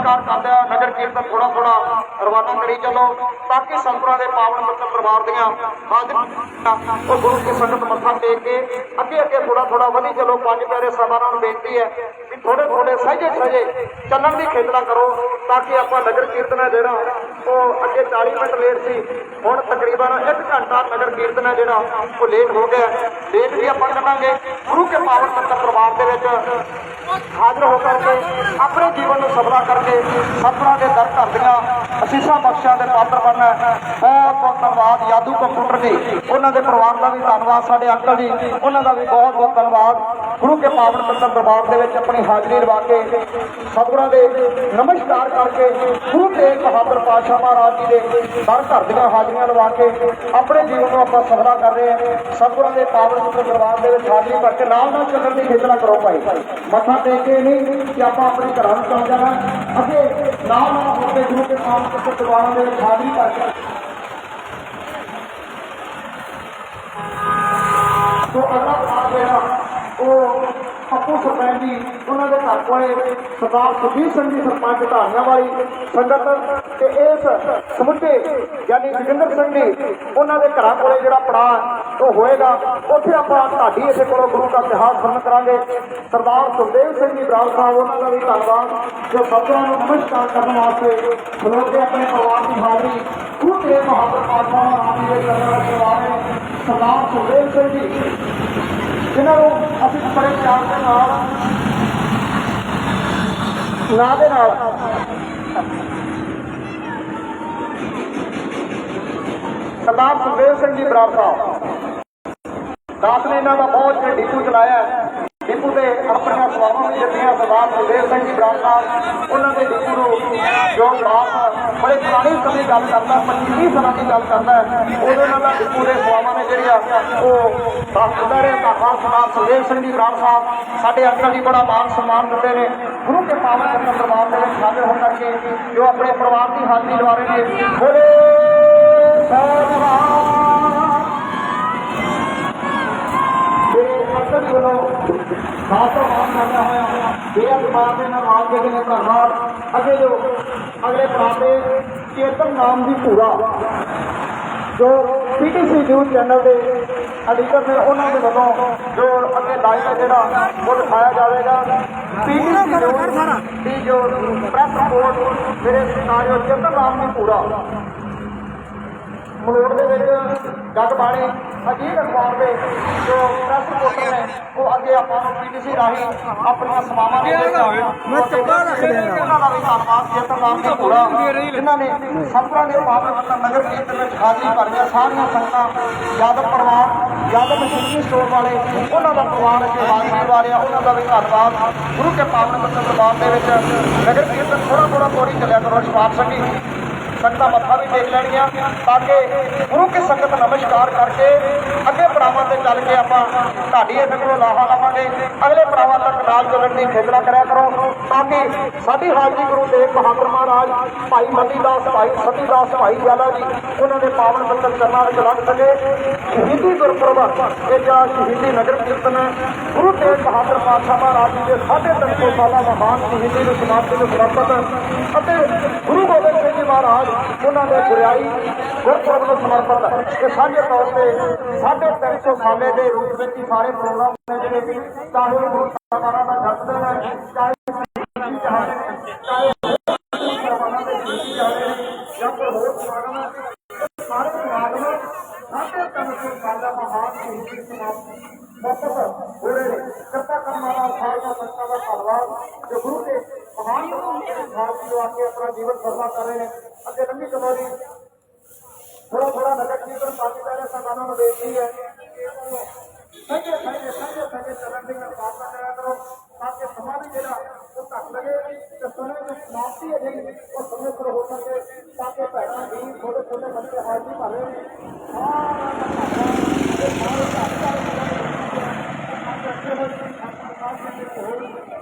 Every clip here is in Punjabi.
ਨਮਸਕਾਰ ਕਰਦੇ ਆ ਨਗਰ ਕੀਰਤਨ ਥੋੜਾ ਥੋੜਾ ਰਵਾਨਾ ਕਰੀ ਚੱਲੋ, ਤਾਂ ਕਿ ਸੰਤਰਾ ਦੇ ਪਾਵਨ ਪੱਤਰ ਦਰਬਾਰ ਦੀਆਂ ਹਾਜ਼ਰੀਆਂ ਉਹ ਗੁਰੂ ਕੇ ਸੰਗਤ ਮੱਥਾ ਟੇਕ ਕੇ ਅੱਗੇ ਅੱਗੇ ਥੋੜਾ ਥੋੜਾ ਵਧੀ ਚੱਲੋ। ਪੰਜ ਪਿਆਰੇ ਸਾਹਿਬਾਨਾਂ ਨੂੰ ਬੇਨਤੀ ਹੈ ਵੀ ਥੋੜੇ ਥੋੜੇ ਸਹਿਜੇ ਸਹਜੇ ਚੱਲਣ ਦੀ ਖੇਚਲਾ ਕਰੋ ਤਾਂ ਕਿ ਆਪਾਂ ਨਗਰ ਕੀਰਤਨ ਹੈ ਜਿਹੜਾ, ਉਹ ਅੱਗੇ 40 ਮਿੰਟ ਲੇਟ ਸੀ, ਹੁਣ ਤਕਰੀਬਨ 1 ਘੰਟਾ ਨਗਰ ਕੀਰਤਨ ਹੈ ਜਿਹੜਾ, ਉਹ ਲੇਟ ਹੋ ਗਿਆ ਲੇਟ ਵੀ ਆਪਾਂ ਕਰਾਂਗੇ ਗੁਰੂ ਕੇ ਪਾਵਨ ਪੱਤਰ ਦਰਬਾਰ ਦੇ ਵਿੱਚ ਹਾਜ਼ਰ ਹੋ ਕਰਕੇ ਆਪਣੇ ਜੀਵਨ ਨੂੰ ਸਫਲਾ ਕਰਕੇ ਸਤਿਗੁਰਾਂ ਦੇ ਦਰ ਘਰ ਅਸੀਸਾਂ ਬਖਸ਼ਾਂ ਦੇ ਪਾਤਰ ਬਣਨਾ ਬਹੁਤ ਬਹੁਤ ਧੰਨਵਾਦ ਯਾਦੂ ਕੰਪਿਊਟਰ ਜੀ। ਉਹਨਾਂ ਦੇ ਪਰਿਵਾਰ ਦਾ ਵੀ ਧੰਨਵਾਦ, ਸਾਡੇ ਅੰਕਲ ਜੀ। ਉਹਨਾਂ ਦਾ ਵੀ ਬਹੁਤ ਬਹੁਤ ਧੰਨਵਾਦ। ਗੁਰੂ ਕੇ ਪਾਵਨ ਪੰਥ ਦਰਬਾਰ ਦੇ ਵਿੱਚ ਆਪਣੀ ਹਾਜ਼ਰੀ ਲਵਾ ਕੇ ਸਤਿਗੁਰਾਂ ਦੇ ਨਮਸਕਾਰ ਕਰਕੇ ਗੁਰੂ ਤੇਗ ਬਹਾਦਰ ਪਾਤਸ਼ਾਹ ਮਹਾਰਾਜ ਜੀ ਦੇ ਦਰ ਘਰ ਦੀਆਂ ਹਾਜ਼ਰੀਆਂ ਲਵਾ ਕੇ ਆਪਣੇ ਜੀਵਨ ਨੂੰ ਆਪਾਂ ਸਫਲਾ ਕਰ ਰਹੇ ਹਾਂ। ਸਤਿਗੁਰਾਂ ਦੇ ਪਾਵਨ ਪੱਤਰ ਦਰਬਾਰ ਦੇ ਵਿੱਚ ਹਾਜ਼ਰੀ ਭਰ ਕੇ ਨਾਲ ਨਾਲ ਚੱਲਣ ਦੀ ਖੇਤਰਾ ਕਰੋ ਭਾਈ। ਮੱਥਾ ਟੇਕ ਕੇ ਨਹੀਂ ਕਿ ਆਪਾਂ ਆਪਣੇ ਘਰਾਂ ਨੂੰ ਚੱਲ ਜਾਣਾ, ਅੱਗੇ ਨਾਲ ਨਾਲ ਹੋ ਕੇ ਗੁਰੂ ਦੇ ਪਾਵਨ ਪੱਤਰ ਦਰਬਾਰਾਂ ਦੇ ਵਿੱਚ ਹਾਜ਼ਰੀ ਭਰ ਕੇ। ਤੋਂ ਅਗਲਾ ਸਾਥ ਜਿਹੜਾ ਉਹ ਪੱਪੂ ਸਰਪੰਚ ਜੀ, ਉਹਨਾਂ ਦੇ ਘਰ ਕੋਲੇ ਸਰਦਾਰ ਸੁਖਬੀਰ ਸਿੰਘ ਜੀ ਸਰਪੰਚ ਧਾਰੀਆਂ ਵਾਲੀ ਸੰਗਤ ਤੇ ਇਸ ਸਮੁੱਚੇ ਯਾਨੀ ਜਗਿੰਦਰ ਸਿੰਘ ਜੀ, ਉਹਨਾਂ ਦੇ ਘਰਾਂ ਕੋਲੇ ਜਿਹੜਾ ਪੜਾਅ ਉਹ ਹੋਏਗਾ, ਉੱਥੇ ਆਪਾਂ ਢਾਡੀ ਇਸੇ ਕੋਲੋਂ ਗੁਰੂ ਦਾ ਇਤਿਹਾਸ ਸਰਨ ਕਰਾਂਗੇ। ਸਰਦਾਰ ਸੁਖਦੇਵ ਸਿੰਘ ਜੀ ਬਰਾੜ ਸਾਹਿਬ, ਉਹਨਾਂ ਦਾ ਵੀ ਧੰਨਵਾਦ, ਜੋ ਸਭਨਾਂ ਨੂੰ ਨਮਸਕਾਰ ਕਰਨ ਵਾਸਤੇ ਖਲੋ ਆਪਣੇ ਪਰਿਵਾਰ ਦੀ ਹਾਜ਼ਰੀ, ਗੁਰੂ ਤੇਗ ਬਹਾਦਰ ਪਾਤਸ਼ਾਹ ਮਹਾਰਾਜ ਦੇ ਚਰਨਾਂ ਵਿੱਚ ਸਰਦਾਰ ਸੁਖਦੇਵ ਸਿੰਘ ਜੀ, ਜਿਨ੍ਹਾਂ ਨੂੰ ਅਸੀਂ ਬੜੇ ਪਿਆਰ ਦੇ ਨਾਲ। ਨਾਂ ਦੇ ਨਾਲ। ਸਰਦਾਰ ਸੁਖਦੇਵ ਸਿੰਘ ਜੀ ਬਰਾੜ ਸਾਹਿਬ ਦਾਸ ਨੇ ਇਹਨਾਂ ਦਾ ਬਹੁਤ ਜਿਹੜਾ ਡੀਪੂ ਚਲਾਇਆ ਹੈ। ਡੀਪੂ ਤੇ ਆਪਣੀਆਂ ਸੇਵਾਵਾਂ ਵੀ ਦਿੱਤੀਆਂ। ਸਰਦਾਰ ਸੁਖਦੇਵ ਸਿੰਘ ਜੀ ਬਰਾੜ ਸਾਹਿਬ ਉਹਨਾਂ ਦੇ ਡੀਪੂ ਨੂੰ ਜੋ ਦਾਸ ਬੜੇ ਪੁਰਾਣੇ ਸਮੇਂ ਗੱਲ ਕਰਦਾ 25 ਸਾਲਾਂ ਦੀ ਗੱਲ ਕਰਦਾ ਹੈ। ਉਦੋਂ ਇਹਨਾਂ ਦਾ ਡੀਪੂ ਦੇ ਸੇਵਾਵਾਂ ਨੇ ਜਿਹੜੀਆਂ ਉਹ ਦਾਸ ਦਿੰਦਾ ਰਿਹਾ ਧੰਨਵਾਦ ਸਰਦਾਰ ਸੁਖਦੇਵ ਸਿੰਘ ਜੀ ਬਰਾੜ ਸਾਹਿਬ, ਸਾਡੇ ਅੰਕਲ ਜੀ ਬੜਾ ਮਾਨ ਸਨਮਾਨ ਦਿੰਦੇ ਨੇ, ਗੁਰੂ ਕੇ ਪਾਵਨ ਚਰਨ ਦਰਬਾਰ ਦੇ ਵਿੱਚ ਹਾਜ਼ਰ ਹੋ ਕਰਕੇ, ਜੋ ਆਪਣੇ ਪਰਿਵਾਰ ਦੀ ਹਾਜ਼ਰੀ ਲਵਾ ਰਹੇ ਨੇ, ਬੋਲੇ ਸਤਿ ਮਾਨ ਕਰਦਾ ਹੋਇਆ ਬੇਅਦ ਮਾਨ ਦੇ ਨਾਲ ਆਪ ਦੇ ਨੇ ਧੰਨਵਾਦ ਅੱਗੇ ਜੋ ਅਗਲੇ ਪ੍ਰਾਪੇ ਚੇਤਨ ਨਾਮ ਦੀ ਪੂਰਾ ਜੋ ਪੀਟੀਸੀ ਨਿਊਜ਼ ਚੈਨਲ ਦੇ ਅਡੀਟਰ ਨੇ ਉਹਨਾਂ ਦੇ ਵੱਲੋਂ ਜੋ ਅੱਗੇ ਲਾਈਵ ਹੈ ਜਿਹੜਾ ਉਹ ਦਿਖਾਇਆ ਜਾਵੇਗਾ ਪੀਟੀਸੀ ਨਿਊਜ਼ ਦੀ ਜੋ ਪ੍ਰੈਸ ਰਿਪੋਰਟ ਮੇਰੇ ਸਤਿਕਾਰਯੋ ਚੇਤਨ ਨਾਮ ਦੀ ਪੂਰਾ ਮਲੋੜ ਦੇ ਵਿੱਚ ਜਗ ਬਾਣੀ ਅਜੀਤ ਅਖਬਾਰ ਦੇ ਜੋ ਪ੍ਰੈਸ ਰਿਪੋਰਟਰ ਨੇ ਉਹ ਅੱਗੇ ਆਪਾਂ ਨੂੰ ਪੀਟੀਸੀ ਰਾਹੀਂ ਆਪਣੀਆਂ ਸੇਵਾਵਾਂ ਦੇ ਵਿੱਚ ਮੈਂ ਚੱਪਾ ਰੱਖ ਦੇਣਾ। ਉਹਨਾਂ ਦਾ ਵੀ ਧੰਨਵਾਦ ਜੇਤਨ ਨਾਮ ਦੀ ਪੂਰਾ। ਜਿਨ੍ਹਾਂ ਨੇ ਸਤਿਗੁਰਾਂ ਦੇ ਪਾਵਨ ਨਗਰ ਕੀਰਤਨ ਵਿੱਚ ਹਾਜ਼ਰੀ ਭਰੀਆਂ ਸਾਰੀਆਂ ਸੰਗਤਾਂ ਯਾਦਵ ਪਰਿਵਾਰ ਯਾਦਵ ਮਸ਼ੀਨਰੀ ਸਟੋਰ ਵਾਲੇ ਉਹਨਾਂ ਦਾ ਪਰਿਵਾਰ ਅੱਗੇ ਹਾਜ਼ਰੀ ਵਾਲਿਆ ਉਹਨਾਂ ਦਾ ਵੀ ਧੰਨਵਾਦ। ਗੁਰੂ ਕੇ ਪਾਵਨ ਮਤਲਬ ਦਰਬਾਰ ਦੇ ਵਿੱਚ ਨਗਰ ਕੀਰਤਨ ਥੋੜਾ ਥੋੜਾ ਥੋੜੀ ਚੱਲਿਆ ਕਰੋ ਸ਼ਵਾਬ ਸੰਗੀ ਸੰਗਤਾਂ ਮੱਥਾ ਵੀ ਟੇਕ ਲੈਣੀਆਂ। ਤਾਂ ਕਿ ਗੁਰੂ ਕੀ ਸੰਗਤ ਨਮਸਕਾਰ ਕਰਕੇ ਅੱਗੇ ਤੇ ਚੱਲ ਕੇ ਆਪਾਂ ਢਾਡੀ ਇਹਦੇ ਕੋਲੋਂ ਲਾਹਾ ਲਾਵਾਂਗੇ। ਅਗਲੇ ਪੜਾਵਾਂ ਤੱਕ ਨਾਲ ਚੱਲਣ ਦੀ ਖੇਚਲਾ ਕਰਿਆ ਕਰੋ, ਤਾਂ ਕਿ ਸਾਡੀ ਹਾਜ਼ਰੀ ਗੁਰੂ ਤੇਗ ਬਹਾਦਰ ਮਹਾਰਾਜ, ਭਾਈ ਮਤੀ ਦਾਸ ਭਾਈ ਸਤੀ ਦਾਸ ਭਾਈ ਜਾਲਾ ਜੀ, ਉਹਨਾਂ ਦੇ ਪਾਵਨ ਬੰਦਨ ਕਰਨਾ ਵਿੱਚ ਲੱਗ ਸਕੇ। ਸ਼ਹੀਦੀ ਗੁਰਪੁਰਬ, ਇਹ ਜਿਹੜਾ ਸ਼ਹੀਦੀ ਨਗਰ ਕੀਰਤਨ ਹੈ। ਗੁਰੂ ਤੇਗ ਬਹਾਦਰ ਪਾਤਸ਼ਾਹ ਮਹਾਰਾਜ ਜੀ ਦੇ ਸਾਢੇ ਤਿੰਨ ਸੌ ਸਾਲਾਂ ਮਹਾਨ ਸ਼ਹੀਦੀ ਨੂੰ ਸਮਾਪਤੀ ਨੂੰ ਸਮਰਪਿਤ ਅਤੇ ਗੁਰੂ ਗੋਬਿੰਦ ਸਿੰਘ ਜੀ ਮਹਾਰਾਜ, ਉਹਨਾਂ ਦੇ ਗੁਰਿਆਈ ਗੁਰਪੁਰਬ ਨੂੰ ਸਮਰਪਿਤ ਇਹ ਸਾਂਝੇ ਤੌਰ ਤੇ ਸਾਢੇ ਤਿੰਨ ਸੌ ਸਾਲੇ ਦੇ ਰੂਪ ਵਿੱਚ ਹੀ ਸਾਰੇ ਪ੍ਰੋਗਰਾਮ ਨੇ। ਜਿਹੜੇ ਵੀ ਚਾਹੇ ਗੁਰੂ ਸਾਹਿਬਾਨਾਂ ਦਾ ਜਨਮਦਿਨ ਹੈ ਚਾਹੇ ਕਿਰਪਾ ਕਰਨ ਵਾਲਾ ਸਾਰੀਆਂ ਸੰਗਤਾਂ ਦਾ ਧੰਨਵਾਦ। ਜੋ ਗੁਰੂ ਦੇ ਮਹਾਨ ਖਾਲਸਾ ਆ ਕੇ ਆਪਣਾ ਜੀਵਨ ਸਰਵਾ ਕਰ ਰਹੇ ਨੇ। ਅੱਗੇ ਲੰਬੀ ਕਦੋਂ ਦੀ ਥੋੜਾ ਥੋੜਾ ਨਗਰ ਕੀਰਤਨ ਪਾਰਟੀ ਪਹਿਲੇ ਸੰਗਤਾਂ ਨੂੰ ਬੇਨਤੀ ਹੈ ਸੰਗੇ ਸੰਗੇ ਸੰਗੇ ਸੰਗੇ ਚੱਲਣ ਦੀ ਕਿਰਪਾਲਤਾ ਕਰਿਆ ਕਰੋ, ਤਾਂ ਕਿ ਸਮਾਂ ਵੀ ਜਿਹੜਾ ਉਹ ਘੱਟ ਲੱਗੇ ਤੇ ਸਮੇਂ ਦੀ ਸਮਾਪਤੀ ਹੈ ਜਿਹੜੀ ਉਹ ਸਮੇਂ ਸਿਰ ਹੋ ਸਕੇ, ਤਾਂ ਕਿ ਭੈਣਾਂ ਵੀ ਛੋਟੇ ਛੋਟੇ ਬੱਚੇ ਹਾਜ਼ਰੀ ਭਰ ਰਹੇ ਨੇ ਸਾਰਾ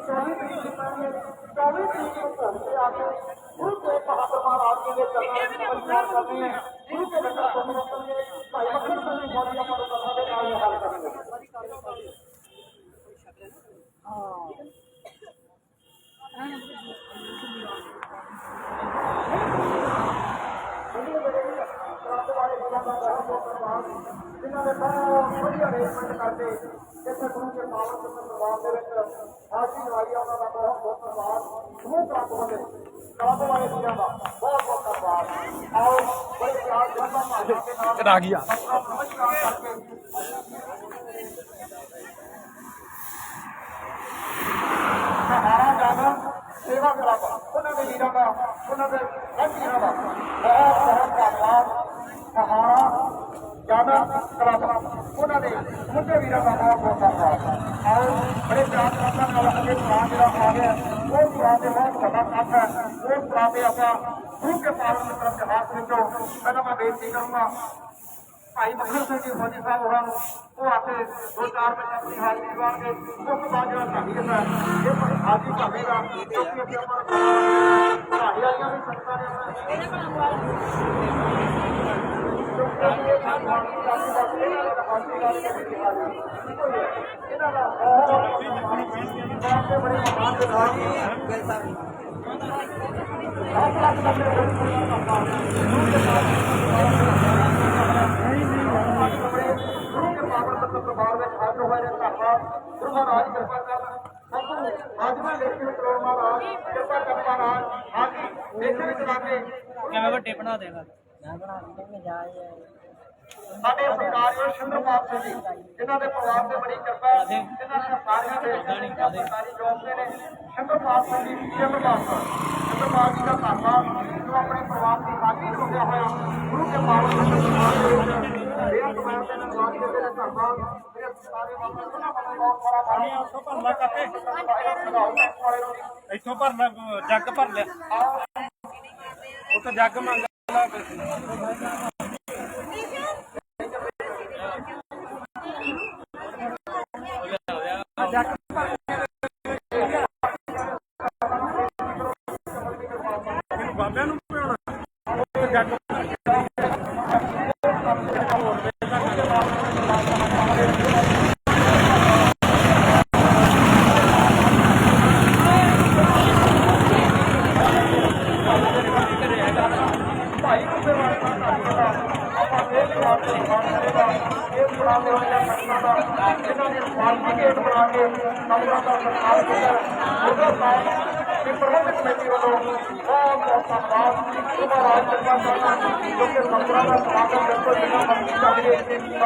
ਘਰ ਘਰ ਚੌਵੀ ਤਰੀਕ ਚੌਵੀ ਤਰੀਕ ਨੂੰ ਘੁੰਮ ਕੇ ਆ ਕੇ ਗੁਰੂ ਤੇਗ ਬਹਾਦਰ ਮਹਾਰਾਜ ਜੀ ਦੇ ਚਰਨਾਂ ਵਿੱਚ ਨਮਸਕਾਰ ਕਰਨੀ ਹੈ ਗੁਰੂ ਕੇ ਜਿਨ੍ਹਾਂ ਨੇ ਬਹੁਤ ਵਧੀਆ ਅਰੇਂਜਮੈਂਟ ਕਰਕੇ ਇੱਥੇ ਗੁਰੂ ਕੇ ਪਾਵਨ ਪਵਿੱਤਰ ਦਰਬਾਰ ਦੇ ਵਿੱਚ ਹਾਜ਼ਰੀ ਲਗਾਈ ਆ, ਉਹਨਾਂ ਦਾ ਬਹੁਤ ਬਹੁਤ ਧੰਨਵਾਦ। ਸਮੂਹ ਕਲੱਬ ਵੱਲੋਂ ਕਲੱਬ ਵਾਲੇ ਵੀਰਾਂ ਦਾ ਬਹੁਤ ਬਹੁਤ ਧੰਨਵਾਦ। ਆਓ ਬੜੇ ਪਿਆਰ ਜਨਤਾ ਭਾਸ਼ਾ ਦੇ ਨਾਲ ਆ। ਗਿਆ ਨਮਸਕਾਰ ਕਰਕੇ ਸਹਾਰਾ ਜਨ ਸੇਵਾ ਕਲੱਬ ਉਹਨਾਂ ਦੇ ਵੀਰਾਂ ਦਾ ਉਹਨਾਂ ਦੇ ਦੇ ਮੁੰਡੇ ਵੀਰਾਂ ਦਾ ਬਹੁਤ ਬਹੁਤ ਧੰਨਵਾਦ ਆਓ ਬੜੇ ਪਿਆਰ ਕਰਦਾ ਨਾਲ ਅੱਗੇ ਪੁਰਾਣ ਜਿਹੜਾ ਆ ਗਿਆ ਉਹ ਪੁਰਾਣ ਦੇ ਬਹੁਤ ਵੱਡਾ ਕੰਮ ਹੈ ਉਹ ਪੁਰਾਣ ਦੇ ਆਪਾਂ ਗੁਰੂ ਕੇ ਪਾਵਨ ਮਿੱਤਰ ਇਤਿਹਾਸ ਵਿੱਚੋਂ ਪਹਿਲਾਂ ਮੈਂ ਬੇਨਤੀ ਕਰੂੰਗਾ ਭਾਈ ਮੱਖਰ ਸਿੰਘ ਜੀ ਫੌਜੀ ਸਾਹਿਬ ਹੋਰਾਂ ਨੂੰ ਉਹ ਆ ਕੇ ਦੋ ਚਾਰ ਮਿੰਟ ਆਪਣੀ ਹਾਜ਼ਰੀ ਲਗਾਉਣਗੇ ਉਸ ਤੋਂ ਬਾਅਦ ਜਿਹੜਾ ਸੰਗੀਤ ਹੈ ਇਹ ਭਾਈ ਹਾਜ਼ਰੀ ਭਾਵੇਗਾ ਕਿਉਂਕਿ ਅੱਗੇ ਆਪਾਂ ਪੜ੍ਹਾਈ ਵਾਲੀਆਂ ਕਿਵੇਂ ਵੱਡੇ ਬਣਾ ਦੇਗਾ ਸਾਡੇ ਸਰਕਾਰੀ ਸ਼ਿੰਦਰਪਾਲ ਸਿੰਘ ਜੀ। ਜਿਨ੍ਹਾਂ ਦੇ ਪਰਿਵਾਰ ਤੇ ਬੜੀ ਕਿਰਪਾ ਹੈ। ਜਿਨ੍ਹਾਂ ਦੀਆਂ ਸਾਰੀਆਂ ਦੇ ਸਰਕਾਰੀ ਜੋਬ ਦੇ ਨੇ ਸ਼ਿੰਦਰਪਾਲ ਸਿੰਘ ਜੀ। ਸ਼ਿੰਦਰਪਾਲ ਸਿੰਘ ਸ਼ਿੰਦਰਪਾਲ ਜੀ। ਦਾ ਧੰਨਵਾਦ। ਜੋ ਆਪਣੇ ਪਰਿਵਾਰ ਦੀ ਹਾਜ਼ਰੀ ਰੋਕਿਆ ਹੋਇਆ ਗੁਰੂ ਕੇ ਪਾਵਨ ਪਵਿੱਤਰ ਦਰਬਾਰ ਦੇ ਵਿੱਚ ਬੇਅੰਤ ਮੈਂ ਤੇ ਨਵਾਜ਼ ਦੇ ਮੇਰੇ ਧੰਨਵਾਦ। ਮੇਰੇ ਸਾਰੇ ਬਾਬਾ ਉਹਨਾਂ ਵੱਲੋਂ ਬਹੁਤ ਸਾਰਾ ਪਾਣੀ ਉੱਥੋਂ ਭਰਨਾ ਕਾਕੇ। ਵਾਲੇ ਨੂੰ ਵੀ ਇੱਥੋਂ ਭਰਨਾ ਜੱਗ ਭਰ ਲਿਆ। ਉਹ ਤਾਂ ਜੱਗ ਮੰਗਦਾ। ਬਾਬਿਆਂ ਨੂੰ ਪਿਆਉਣਾ ਉਹ ਤਾਂ ਜੱਗ ਭਾਈ ਕਿਸੇ ਵਾਲੇ ਦਾ ਧੰਨਵਾਦ ਆਪਾਂ ਇਹ ਜਵਾਬ ਦੇ ਕਰੇਗਾ ਇਹ ਬਣਾ ਦੇ ਵਾਲੇ ਸੰਗਤਾਂ ਦਾ ਇਹਨਾਂ ਨੇ ਸਰਟੀਫਿਕੇਟ ਬਣਾ ਕੇ ਕਮਰਾ ਦਾ ਸਰਕਾਰ ਕੀਤਾ ਉਹਦਾ ਸਾਹਿਬ ਦੀ ਪ੍ਰਬੰਧਕ ਕਮੇਟੀ ਵੱਲੋਂ ਬਹੁਤ ਬਹੁਤ ਧੰਨਵਾਦ ਉਹਦਾ ਰਾਜ ਸਰਕਾਰ ਦਾ ਜੋ ਕਿ ਕਮਰਾ ਦਾ ਸਮਾਗਮ ਬਿਲਕੁਲ ਜਿੰਨਾ ਮਰਜ਼ੀ ਚੱਲੇ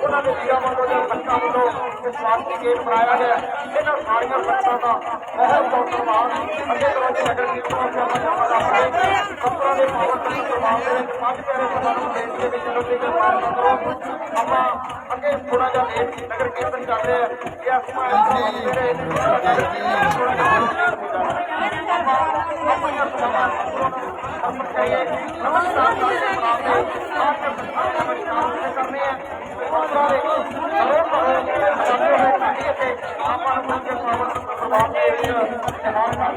ਉਹਨਾਂ ਦੇ ਵੀਰਾਂ ਵੱਲੋਂ ਜਾਂ ਸੰਤਾਂ ਵੱਲੋਂ ਇਹ ਸਵਾਗਤੀ ਗੇਟ ਬਣਾਇਆ ਗਿਆ। ਇਹਨਾਂ ਸਾਰੀਆਂ ਸੰਤਾਂ ਦਾ ਬਹੁਤ ਬਹੁਤ ਧੰਨਵਾਦ ਅੱਗੇ ਤੋਂ ਅੱਗੇ ਨਗਰ ਕੀਰਤਨ ਸੇਵਾ ਜਮਾ ਰੱਖਦੇ ਸਤਰਾਂ ਦੇ ਪਾਵਨ ਪਵਿੱਤਰ ਦਰਬਾਰ ਦੇ ਵਿੱਚ ਪੰਜ ਪਿਆਰੇ ਸਭਾ ਨੂੰ ਦੇਸ਼ ਦੇ ਵਿੱਚ ਲੋਕੀ ਦੇ ਪਾਰ ਕਰੋ ਆਪਾਂ ਅੱਗੇ ਥੋੜਾ ਜਿਹਾ ਲੇਟ ਨਗਰ ਕੀਰਤਨ ਕਰ ਰਹੇ ਆ ਇਹ ਸਮਾਂ ਜਿਹੜੇ ਥੋੜਾ ਜਿਹਾ ਆਪਾਂ ਆਪਣੀਆਂ ਸਭਾਵਾਂ ਆਪਾਂ ਕਹੀਏ ਨਮਸਕਾਰ ਕਰਦੇ ਬੁਲਾਉਂਦੇ ਆਪ ਦੇ ਸਾਰੇ ਕਰਨੇ ਆ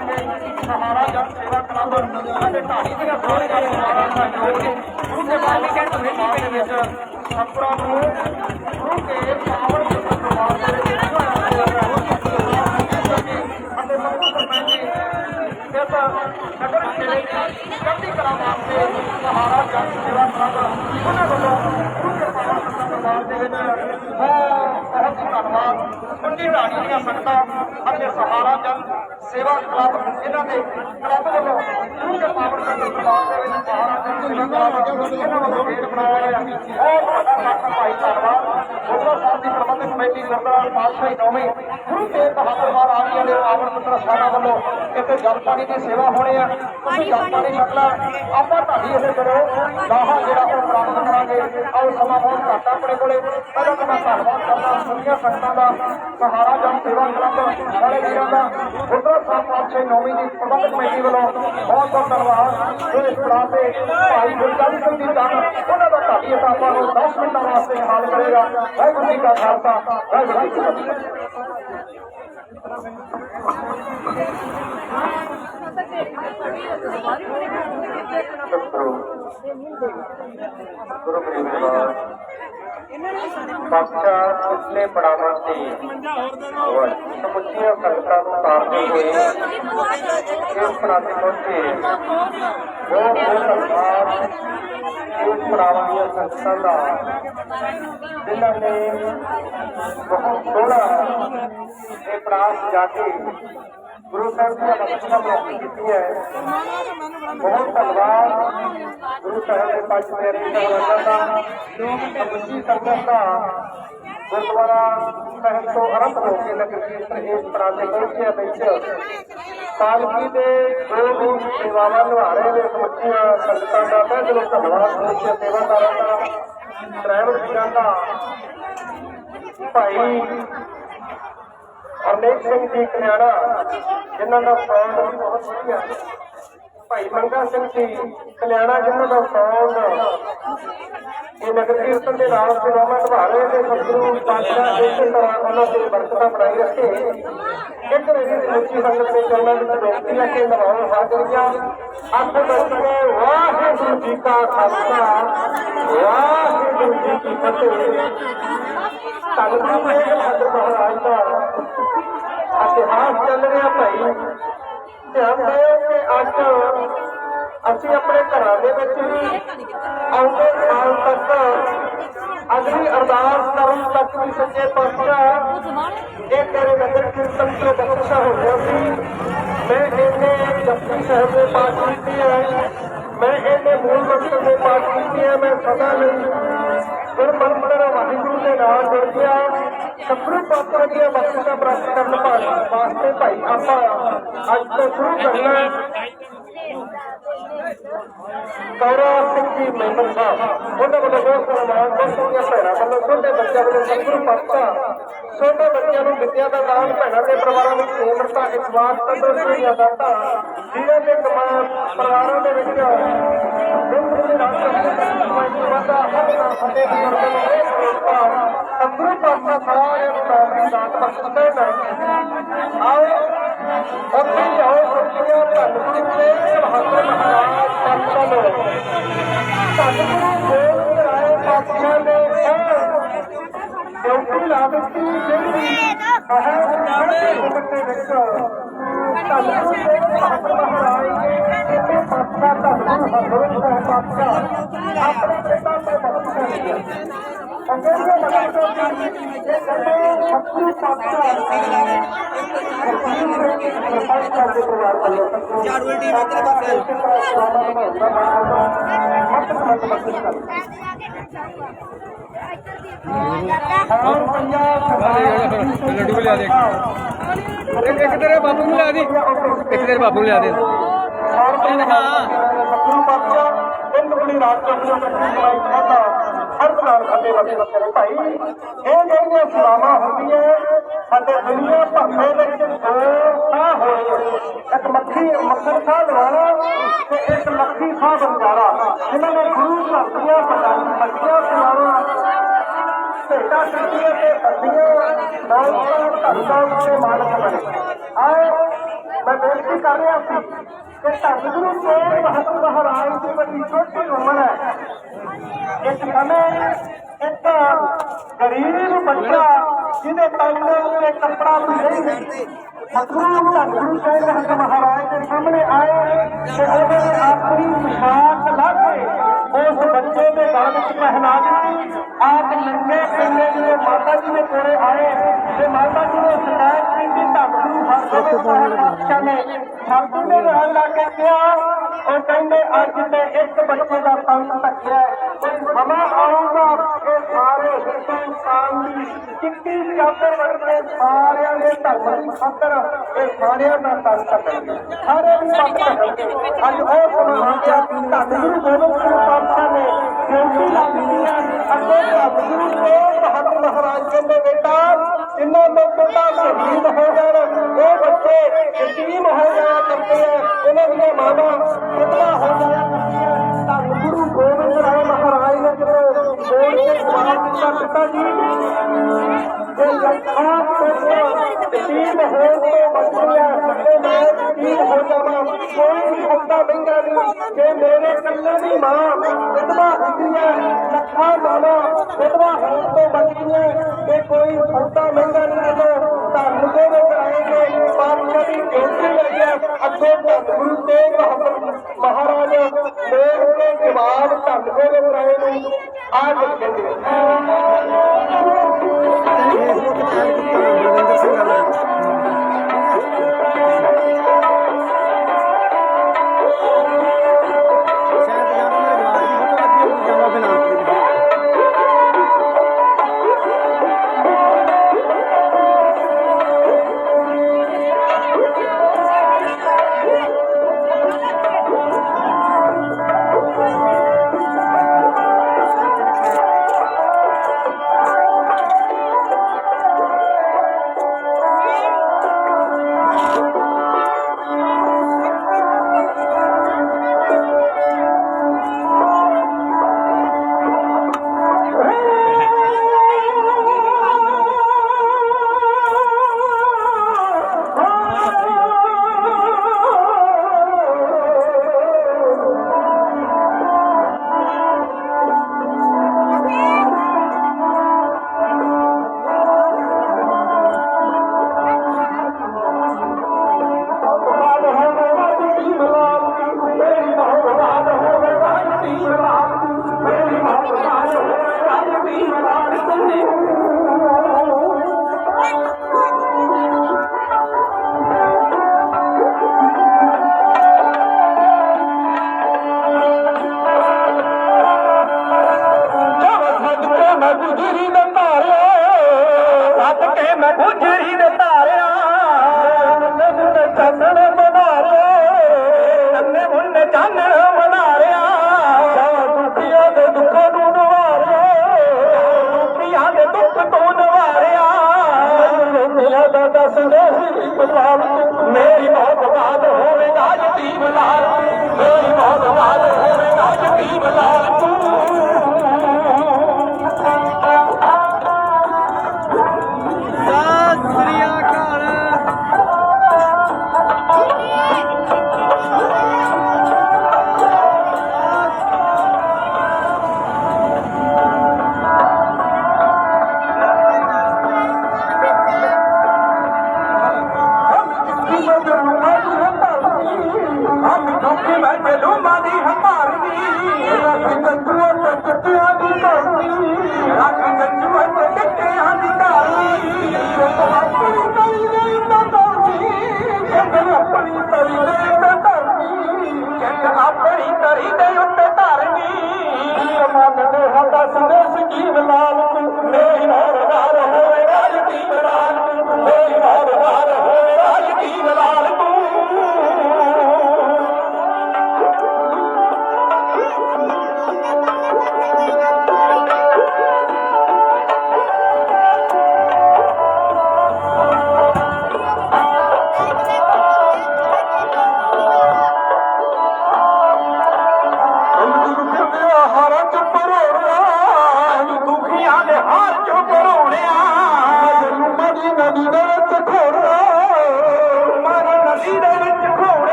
ਅਤੇ ਸਹਾਰਾ ਜਨ ਸੇਵਾ ਕਲੱਬ ਅਤੇ ਢਾਣੀ ਦੀਆਂ ਸਾਰੀਆਂ ਸੇਵਾਵਾਂ ਦਾ ਯੋਗ ਗੁਰੂ ਕੇ ਪਾਵਨ ਕਮੇਟੀ ਦੇ ਵਿੱਚ ਸਤਿਗੁਰਾਂ ਨੂੰ ਗੁਰੂ ਕੇ ਪਾਵਨ ਪ੍ਰਭਾਵ ਦੇ ਵਿੱਚ ਅਤੇ ਸਤਿਗੁਰ ਸਰਪੰਚ ਜੀ ਇਸ ਨਗਰ ਖੇੜੇ ਦੀ ਚੜ੍ਹਦੀ ਕਲਾ ਵਾਸਤੇ ਸਹਾਰਾ ਜਨ ਸੇਵਾ ਕਲੱਬ ਉਹਨਾਂ ਵੱਲੋਂ ਦਰਬਾਰ ਦੇ ਵਿੱਚ ਬਹੁਤ ਬਹੁਤ ਧੰਨਵਾਦ ਸੁੰਡੀ ਢਾਣੀ ਦੀਆਂ ਸੰਗਤਾਂ ਅਤੇ ਸਹਾਰਾ ਜਨ ਸੇਵਾ ਕਲੱਬ ਇਹਨਾਂ ਦੇ ਕਲੱਬ ਵੱਲੋਂ ਗੁਰੂ ਕੇ ਪਾਵਨ ਦਰਬਾਰ ਦੇ ਵਿੱਚ ਸਹਾਰਾ ਜਨ ਸੇਵਾ ਕਲੱਬ ਇਹਨਾਂ ਵੱਲੋਂ ਗੇਟ ਬਣਾਇਆ ਗਿਆ ਬਹੁਤ ਵੱਡਾ ਭਾਈ ਧੰਨਵਾਦ ਗੁਰਦੁਆਰਾ ਸਾਹਿਬ ਦੀ ਪ੍ਰਬੰਧਕ ਕਮੇਟੀ ਗੁਰਦੁਆਰਾ ਪਾਤਸ਼ਾਹੀ ਨੌਵੀਂ ਗੁਰੂ ਤੇਗ ਬਹਾਦਰ ਮਹਾਰਾਜ ਜੀ ਦੇ ਪਾਵਨ ਪੁੱਤਰ ਸਾਹਿਬਾਂ ਵੱਲੋਂ ਇੱਥੇ ਜਲ ਪਾਣੀ ਦੀ ਸੇਵਾ ਹੋਣੀ ਆ ਤੁਸੀਂ ਜਲ ਪਾਣੀ। ਛਕਣਾ ਆਪਾਂ ਤੁਹਾਡੀ ਇਹ ਕਰੋ। ਲਾਹਾ ਜਿਹੜਾ ਉਹ ਪ੍ਰਾਪਤ ਕਰਾਂਗੇ। ਆਓ ਸਮਾਂ ਬਹੁਤ ਘੱਟ ਆਪਣੇ ਕੋਲੇ। ਪਹਿਲਾਂ ਤਾਂ ਮੈਂ ਧੰਨਵਾਦ ਕਰਦਾ ਸੁਣੀਆਂ ਸੰਗਤਾਂ ਦਾ ਸਹਾਰਾ ਜਨ ਸੇਵਾ ਕਲੱਬ ਵਾਲੇ ਵੀਰਾਂ ਦਾ ਗੁਰਦੁਆਰਾ ਸਾਹਿਬ ਪਾਤਸ਼ਾਹੀ ਨੌਵੀਂ ਦੀ ਪ੍ਰਬੰਧਕ ਕਮੇਟੀ ਵੱਲੋਂ ਬਹੁਤ ਬਹੁਤ ਧੰਨਵਾਦ। ਜੋ ਇਸ ਪੜਾਅ ਤੇ ਭਾਈ ਗੁਰਦਾਸ ਸਿੰਘ ਜੀ ਦਾ ਉਹਨਾਂ ਦਾ ਇਹ ਆਪਾਂ ਨੂੰ 10 ਮਿੰਟਾਂ ਵਾਸਤੇ ਹਾਲ ਕਰੇਗਾ। ਵਾਹਿਗੁਰੂ ਜੀ ਕਾ ਖਾਲਸਾ। ਵਾਹਿਗੁਰੂ ਜੀ ਗੁਰੂ ਗ੍ਰੰਥ ਬਾਦਸ਼ਾਹ ਪਿਛਲੇ ਪੜਾਵਾਂ ਤੇ ਸਮੁੱਚੀਆਂ ਸੰਗਤਾਂ ਨੂੰ ਤਾਰਦੇ ਹੋਏ ਇਸ ਪ੍ਰਾਂਤ ਪਹੁੰਚੇ ਬਹੁਤ ਬਹੁਤ ਧੰਨਵਾਦ ਇਸ ਪੜਾਵਾਂ ਦੀਆਂ ਸੰਗਤਾਂ ਦਾ ਜਿਨ੍ਹਾਂ ਨੇ ਬਹੁਤ ਸੋਹਣਾ ਇਹ ਪ੍ਰਾਂਤ ਜਾ ਕੇ ਗੁਰੂ ਸਾਹਿਬ ਦੀਆਂ ਬਖਸ਼ਿਸ਼ਾਂ ਪ੍ਰਾਪਤ ਕੀਤੀਆਂ ਬਹੁਤ ਧੰਨਵਾਦ। ਗੁਰੂ ਸਾਹਿਬ ਦੇ ਪੰਜ ਪਿਆਰੇ ਸਾਹਿਬਾਨਾਂ ਦਾ ਸਮੁੱਚੀ ਸੰਗਤ ਦਾ ਗੁਰਦੁਆਰਾ ਸਾਹਿਬ ਤੋਂ ਆਰੰਭ ਹੋ ਕੇ ਨਗਰ ਕੀਰਤਨ ਇਸ ਤਰ੍ਹਾਂ ਪਹੁੰਚਿਆ ਵਿੱਚ। ਪਾਲਕੀ ਦੇ ਦੋ ਵੀ ਸੇਵਾਵਾਂ ਨਿਭਾ ਰਹੇ ਨੇ ਸਮੁੱਚੀਆਂ ਸੰਗਤਾਂ ਦਾ। ਤਹਿ ਦਿਲੋਂ ਧੰਨਵਾਦ ਸਮੁੱਚੀਆਂ ਸੇਵਾਦਾਰਾਂ ਦਾ। ਡਰਾਈਵਰ ਵੀਰਾਂ ਦਾ ਭਾਈ ਅਰਨੇਕ ਸਿੰਘ ਜੀ ਕਨਿਆੜਾ ਜਿਨ੍ਹਾਂ ਦਾ ਸਾਊਂਡ ਵੀ ਬਹੁਤ ਵਧੀਆ ਭਾਈ ਮੰਗਾ ਸਿੰਘ ਜੀ ਕਲਿਆਣਾ, ਜਿਨ੍ਹਾਂ ਦਾ ਸਾਊਂਡ ਇਹ ਨਗਰ ਕੀਰਤਨ ਦੇ ਨਾਲ ਸੇਵਾਵਾਂ ਨਿਭਾ ਰਹੇ ਨੇ ਸਤਿਗੁਰੂ ਪਾਤਸ਼ਾਹ ਇਸੇ ਤਰ੍ਹਾਂ ਉਹਨਾਂ ਦੇ ਬਰਕਤਾਂ ਬਣਾਈ ਰੱਖੇ। ਇੱਕ ਮੇਰੀ ਸਮੁੱਚੀ ਸੰਗਤ ਦੇ ਚਰਨਾਂ ਵਿੱਚ ਬੇਨਤੀ ਹੈ ਕਿ ਨਵਾਓ ਹਾਜ਼ਰੀਆਂ ਅੱਖ ਦੱਸੋ ਵਾਹਿਗੁਰੂ ਜੀ ਕਾ ਖਾਲਸਾ, ਵਾਹਿਗੁਰੂ ਜੀ ਕੀ ਫਤਿਹ। ਧੰਨ ਗੁਰੂ ਬਹਾਦਰ ਮਹਾਰਾਜ ਦਾ। ਇਤਿਹਾਸ ਚੱਲ ਰਿਹਾ ਭਾਈ। ਧਿਆਨ ਦਿਓ ਕਿ ਅੱਜ ਅਸੀਂ ਆਪਣੇ ਘਰਾਂ ਦੇ ਵਿੱਚ ਵੀ ਆਉਂਦੇ ਸਾਲ ਤੱਕ ਅਗਲੀ ਅਰਦਾਸ ਕਰਨ ਤੱਕ ਵੀ ਸੱਚੇ ਪਾਤਸ਼ਾਹ ਇਹ ਤੇਰੇ ਨਗਰ ਕੀਰਤਨ ਤੋਂ ਬਖਸ਼ਾ ਹੋ ਗਿਆ ਸੀ। ਮੈਂ ਇਹਨੇ ਜਪਜੀ ਸਾਹਿਬ ਦੇ ਪਾਠ ਕੀਤੇ ਹੈ ਮੈਂ ਇਹਨੇ ਮੂਲ ਮੰਤਰ ਦੇ ਪਾਠ ਕੀਤੇ ਹੈ ਮੈਂ ਸਦਾ ਲਈ ਫਿਰ ਮੰਤਰ ਵਾਹਿਗੁਰੂ ਦੇ ਨਾਲ ਜੁੜ ਗਿਆ। ਸਤਿਗੁਰੂ ਪਾਤਰ ਦੀਆਂ ਬਖਸ਼ਿਸ਼ਾਂ ਪ੍ਰਾਪਤ ਕਰਨ ਵਾਸਤੇ ਭਾਈ ਆਪਾਂ ਅੱਜ ਤੋਂ ਸ਼ੁਰੂ ਕਰਨਾ ਕੌਰਾ ਸਿੰਘ ਜੀ, ਮੈਂਬਰ ਸਾਹਿਬ, ਉਹਨਾਂ ਵੱਲੋਂ ਬਹੁਤ ਸਨਮਾਨ ਬਹੁਤ ਦੀਆਂ ਭੈਣਾਂ ਵੱਲੋਂ ਛੋਟੇ ਬੱਚਿਆਂ ਵੱਲੋਂ ਸਤਿਗੁਰੂ ਪਾਤਸ਼ਾਹ ਛੋਟੇ ਬੱਚਿਆਂ ਨੂੰ ਵਿਦਿਆ ਦਾ ਦਾਨ, ਭੈਣਾਂ ਦੇ ਪਰਿਵਾਰਾਂ ਵਿੱਚ ਕੇਂਦਰਤਾ ਇਸ ਵਾਰ ਤੰਦਰੁਸਤੀਆਂ ਦਾਤਾ ਜੀਵਨ ਦੇ ਕਮਾਨ ਪਰਿਵਾਰਾਂ ਦੇ ਵਿੱਚ ਗੁਰੂ ਸਤਿਗੁਰੂ ਪਾਤਸ਼ਾਹ ਸਾਰਿਆਂ ਨੂੰ ਦਾਤ ਬਖਸ਼ਦਾ ਹੈ। ਆਓ ਉੱਥੇ ਜਾਓ ਸੱਚੀਆਂ ਧੰਨ ਗੁਰੂ ਤੇਗ ਬਹਾਦਰ ਮਹਾਰਾਜ ਪਾਤਸ਼ਾਹ ਨੂੰ ਧੰਨ ਗੁਰੂ ਗੋਬਿੰਦ ਰਾਏ ਪਾਤਸ਼ਾਹ ਨੇ ਡਿਊਟੀ ਲਾ ਦਿੱਤੀ ਜਿਹੜੀ ਸਾਹਿਬ ਦੇ ਦੇ ਵਿੱਚ। ਧੰਨ ਗੁਰੂ ਤੇਗ ਬਹਾਦਰ ਮਹਾਰਾਜ ਨੇ ਇਹ ਪਾਤਸ਼ਾਹ ਧੰਨ ਗੁਰੂ ਹਰਗੋਬਿੰਦ ਸਾਹਿਬ ਪਾਤਸ਼ਾਹ। ਆਪਣੇ ਪਿਤਾ ਤੋਂ ਬਖਸ਼ਿਆ ਸੀ ਅੰਗਰੇਜ਼ਾਂ ਕਹਿੰਦੇ ਸਤਿਗੁਰੂ ਪਾਤਸ਼ਾਹ ਚਾਰ ਉਲਟੀ ਮਤਲਬ ਬਾਬੇ ਲੱਡੂ ਵੀ ਲਿਆ ਦੇ ਇੱਕ ਇੱਕ ਤੇਰੇ ਬਾਪੂ ਨੂੰ ਲਿਆ ਦੀ ਇੱਕ ਤੇਰੇ ਬਾਪੂ ਨੂੰ ਲਿਆ ਦੇ ਸਤਿਗੁਰੂ ਪਾਤਸ਼ਾਹ ਇਹ ਬੜੀ ਰਾਤ ਤੋਂ ਜੋ ਕੱਟੀ ਕਮਾਈ ਖਾਦਾ ਹਰ ਸਾਲ ਖਾਦੇ ਵਸੇ ਵਸੇ ਭਾਈ। ਇਹ ਜਿਹੜੀਆਂ ਸੇਵਾਵਾਂ ਹੁੰਦੀਆਂ, ਸਾਡੇ ਦੁਨੀਆ ਭਰ ਦੇ ਵਿੱਚ ਦੋ ਸਾਹ ਹੋਏ ਇੱਕ ਮੱਖੀ ਮੱਖਣ ਸਾਹ ਲਵਾਣਾ ਤੇ ਇੱਕ ਮੱਖੀ ਸਾਹ ਬੰਜਾਰਾ ਇਹਨਾਂ ਨੇ ਗੁਰੂ ਘਰ ਦੀਆਂ ਮੱਖੀਆਂ ਸਲਾਮਾਂ ਭੇਟਾ ਸਿੱਧੀਆਂ ਤੇ ਬੱਦੀਆਂ ਦੌਲਤਾਂ ਧਰਤਾਂ ਦੇ ਮਾਲਕ ਬਣੇ। ਆਓ, ਮੈਂ ਬੇਨਤੀ ਕਰ ਰਿਹਾ ਸੀ ਕਿ ਧੰਨ ਗੁਰੂ ਤੇਗ ਬਹਾਦਰ ਮਹਾਰਾਜ ਦੀ ਵੱਡੀ ਛੋਟੀ ਉਮਰ ਹੈ। ਇੱਕ ਸਮੇਂ ਇੱਕ ਗਰੀਬ ਬੱਚਾ ਜਿਹਦੇ ਪੈਂਦੇ ਉੱਤੇ ਕੱਪੜਾ ਵੀ ਨਹੀਂ ਸਤਿਗੁਰੂ ਧੰਨ ਗੁਰੂ ਤੇਗ ਬਹਾਦਰ ਮਹਾਰਾਜ ਦੇ ਸਾਹਮਣੇ ਆਏ ਤੇ ਉਹਦੇ ਨੇ ਆਪਣੀ ਮੁਸ਼ਾਕ ਲਾ ਕੇ ਉਸ ਬੱਚੇ ਦੇ ਗਲ ਵਿੱਚ ਪਹਿਨਾ ਦਿੱਤੀ। ਆਪ ਨੰਗੇ ਪਿੰਡੇ ਜਿਹੜੇ ਮਾਤਾ ਜੀ ਦੇ ਕੋਲੇ ਆਏ। ਤੇ ਮਾਤਾ ਜੀ ਨੇ ਸ਼ਿਕਾਇਤ ਕੀਤੀ ਧੰਨ ਗੁਰੂ ਹਰਗੋਬਿੰਦ ਸਾਹਿਬ ਨੇ ਸਾਧੂ ਦੇ ਨਾਲ ਲਾ ਕੇ ਕਿਹਾ ਉਹ ਕਹਿੰਦੇ ਅੱਜ ਤੇ ਇੱਕ ਬੱਚੇ ਦਾ ਤੰਗ ਤੱਕਿਆ ਸਮਾਂ ਆਊਗਾ ਇਹ ਸਾਰੇ ਹਿੰਦੁਸਤਾਨ ਦੀ। ਚਿੱਟੀ ਚਾਦਰ ਵਰਗੇ ਸਾਰਿਆਂ ਦੇ ਧਰਮ ਦੀ ਖਾਤਰ ਇਹ ਸਾਰਿਆਂ ਦਾ ਤੰਗ ਤੱਕਣਗੇ ਸਾਰੇ ਵੀ ਤੰਗ ਤੱਕਣਗੇ ਅੱਜ ਉਹ ਸਮਾਂ ਧੰਨ ਗੁਰੂ ਗੋਬਿੰਦ ਸਿੰਘ ਪਾਤਸ਼ਾਹ ਨੇ ਬੇਨਤੀ ਲਾ ਹੈ। ਅੱਗੇ ਧੰਨ ਗੁਰੂ ਤੇਗ ਬਹਾਦਰ ਮਹਾਰਾਜ ਕਹਿੰਦੇ ਬੇਟਾ, ਜਿੰਨਾ ਤੋਂ ਛੋਟਾ ਸ਼ਹੀਦ ਹੋ ਜਾਣ, ਉਹ ਬੱਚੇ ਯਤੀਮ ਹੋ ਜਾਇਆ ਕਰਦੇ ਆ ਉਹਨਾਂ ਦੀਆਂ ਮਾਵਾਂ ਵਿਧਵਾ ਹੋ ਜਾਇਆ ਦਾ ਜੀ। ਜੇ ਲੱਖਾਂ ਤਸੀਲ ਹੋਣ ਤੋਂ ਬਚਿਆ ਸੱਤੇ ਨਾਲ ਤਸੀਲ ਹੋ ਜਾਵਾਂ। ਕੋਈ ਵੀ ਹੁੰਦਾ ਮਹਿੰਗਾ ਨਹੀਂ ਜੇ ਮੇਰੇ ਕੱਲੇ ਦੀ ਮਾਂ ਵਿਧਵਾ ਹੁੰਦੀ ਹੈ ਲੱਖਾਂ ਮਾਵਾ ਵਿਧਵਾ ਹੋਣ ਤੋਂ ਬਚਦੀਆਂ ਕਿ ਕੋਈ ਹੁੰਦਾ ਮਹਿੰਗਾ ਨਹੀਂ ਜਦੋਂ ਧਰਮ ਦੇ ਵਿੱਚ ਆਏਗੇ ਪਾਤਸ਼ਾਹ ਦੀ ਜੋਤੀ ਲੱਗਿਆ ਅੱਗੇ ਗੁਰੂ ਤੇਗ ਬਹਾਦਰ ਮਹਾਰਾਜ, ਦੇ ਉਹਦੇ ਜਵਾਬ ਧੰਨ ਦੇ ਵਿੱਚ ਆਏ ਨੇ। আর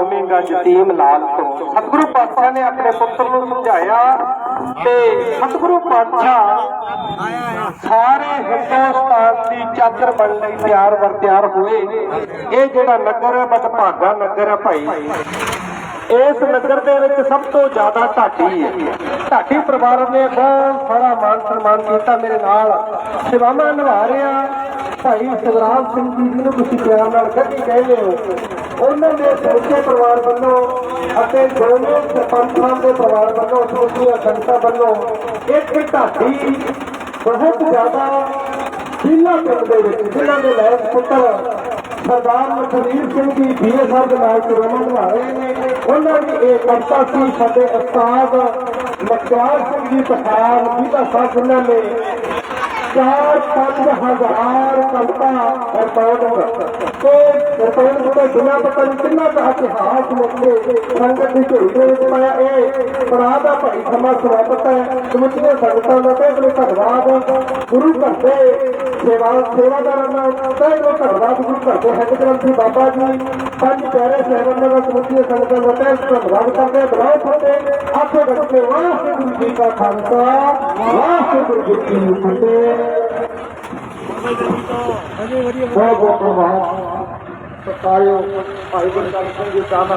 ਗੋਮੀਗੰਜ ਤੀਮ ਲਾਲ ਤੋਂ ਸਤਿਗੁਰੂ ਪਾਤਸ਼ਾਹ ਨੇ ਆਪਣੇ ਪੁੱਤਰ ਨੂੰ ਸਮਝਾਇਆ ਤੇ ਸਤਿਗੁਰੂ ਪਾਤਸ਼ਾਹ ਸਾਰੇ ਹਿੰਦੁਸਤਾਨ ਦੀ ਚਾਦਰ ਬਣ ਲਈ ਤਿਆਰ ਵਰ ਤਿਆਰ ਹੋਏ। ਇਹ ਜਿਹੜਾ ਨਗਰ ਹੈ ਬਦਭਾਗਾ ਨਗਰ ਹੈ ਭਾਈ। ਇਸ ਨਗਰ ਦੇ ਵਿੱਚ ਸਭ ਤੋਂ ਜ਼ਿਆਦਾ ਢਾਡੀ ਹੈ। ਢਾਡੀ ਪਰਿਵਾਰ ਨੇ ਬਹੁਤ ਸਾਰਾ ਮਾਨ ਸਨਮਾਨ ਕੀਤਾ ਮੇਰੇ ਨਾਲ। ਸੇਵਾਵਾਂ ਨਿਭਾ ਰਿਹਾ। ਭਾਈ ਸਵਰਾਜ ਸਿੰਘ ਜੀ ਨੂੰ ਤੁਸੀਂ ਪਿਆਰ ਨਾਲ ਕੱਢੀ ਕਹਿੰਦੇ ਹੋ। ਉਹਨਾਂ ਦੇ ਸਮੁੱਚੇ ਪਰਿਵਾਰ ਵੱਲੋਂ ਅਤੇ ਦੋਵੇਂ ਸਰਪੰਚਾਂ ਦੇ ਪਰਿਵਾਰ ਵੱਲੋਂ ਸਮੁੱਚੀਆਂ ਸੰਗਤਾਂ ਵੱਲੋਂ ਇੱਕ ਢਾਡੀ ਬਹੁਤ ਜ਼ਿਆਦਾ ਜ਼ਿਲ੍ਹਾ ਪਿੰਡ ਦੇ ਵਿੱਚ ਜਿਨ੍ਹਾਂ ਦੇ ਲੈਸ ਪੁੱਤਰ ਸਰਦਾਰ ਮਖਵੀਰ ਸਿੰਘ ਜੀ ਬੀਏ ਸਾਹਿਬ ਦੇ ਨਾਲ ਚਰੋਮਾ ਨਿਭਾ ਰਹੇ ਨੇ। ਉਹਨਾਂ ਦੀ ਇਹ ਕਵਿਤਾ ਸੀ, ਸਾਡੇ ਉਸਤਾਦ ਮਖਿਆਰ ਸਿੰਘ ਜੀ ਪਠਾਨ, ਜਿਹਦਾ ਸਾਹਿਬ ਉਹਨਾਂ ਨੇ ਚਾਰ, ਪੰਜ ਹਜ਼ਾਰ ਕਵਿਤਾ ਰਿਕਾਰਡ ਤੇ ਰਿਕਾਰਡ ਤੋਂ ਬਿਨਾਂ ਪਤਾ ਨਹੀਂ ਕਿੰਨਾ ਕੁ ਇਤਿਹਾਸ ਲਿਖੇ ਸੰਗਤ ਦੀ ਝੋਲੀ ਦੇ ਵਿੱਚ ਪਾਇਆ ਇਹ ਪੜਾ ਦਾ ਭਾਈ ਸਮਾਂ ਸਵਾਗਤ ਹੈ। ਸਮੁੱਚੀਆਂ ਸੰਗਤਾਂ ਦਾ ਤੇ ਆਪਣੇ ਧੰਨਵਾਦ। ਗੁਰੂ ਘਰ ਦੇ ਸੇਵਾ ਸੇਵਾਦਾਰਾਂ ਦਾ ਤੇ ਉਹ ਧੰਨਵਾਦ ਗੁਰੂ ਘਰ ਦੇ ਹੈਡ ਗ੍ਰੰਥੀ ਬਾਬਾ ਜੀ ਪੰਜ ਪਿਆਰੇ ਸਹਿਬਾਨਾਂ ਦਾ ਸਮੁੱਚੀਆਂ ਸੰਗਤਾਂ ਦਾ ਤਹਿ ਦਿਲੋਂ ਧੰਨਵਾਦ ਕਰਦੇ ਬਲਾਉ ਫਤਿਹ ਆਖੋ ਬੱਚੇ ਵਾਹਿਗੁਰੂ ਜੀ ਕਾ ਖਾਲਸਾ ਵਾਹਿਗੁਰੂ ਜੀ ਕੀ ਫਤਿਹ ਬਹੁਤ ਬਹੁਤ ਧੰਨਵਾਦ ਸਤਾਇਓ ਭਾਈ ਗੁਰਦਾਸ ਸਿੰਘ ਜੀ ਚਾਹਨਾ